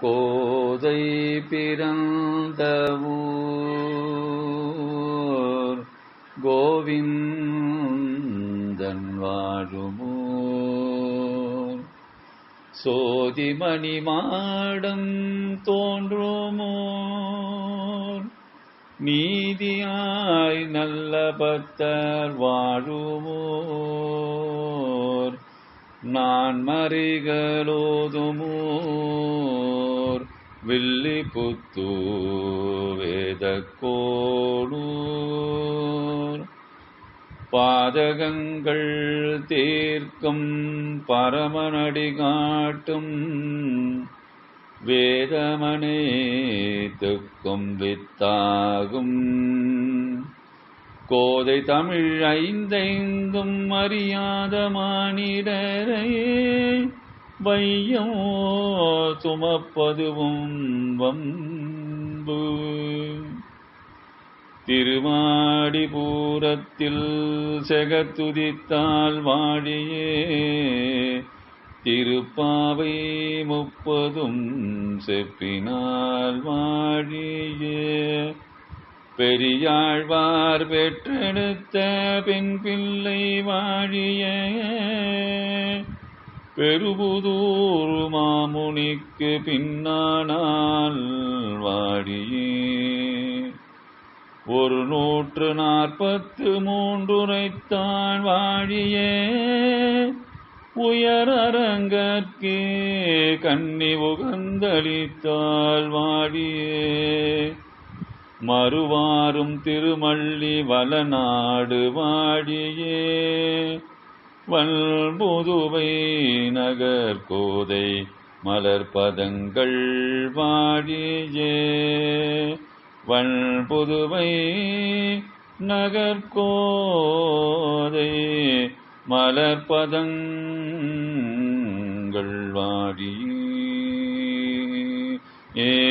கோதை பிறந்தவூர். கோவிந்தன் வாழுமோர். சோதிமணி மாடம் தோன்றுமோர். நீதியாய் நல்ல பக்தர் வாழுமோர். நான் மறிகளோதுமோர். வில்லி புத்து வேதக்கோடூர் பாதகங்கள் தீர்க்கும் பரமனடி காட்டும் வேதமனேத்துக்கும் வித்தாகும். கோதை தமிழ் ஐந்தைந்தும் அறியாத மானிடரையே வையம் சுமப்பதுவும் வம்பு. திருமாடிபூரத்தில் செகத்துதித்தால் வாழியே திருப்பாவை முப்பதும் செப்பினால் வாழியே. பெரியாழ்வார் பெற்றெடுத்த பெண் பிள்ளை வாழிய பெருபுதூர் மாமுனிக்கு பின்னானால் வாடியே. ஒரு நூற்று நாற்பத்து மூன்றுரைத்தான் வாழியே உயர் அரங்கற்கே கண்ணி உகந்தளித்தாள் வாழியே மறுவாரும் திருமள்ளி வளநாடு வாழியே வல்புதுவை நகர்கோதை மலர்பதங்கள் வாழியே. வல்புதுவை நகர்கோதை மலர்பதங்கள் வாடியே ஏ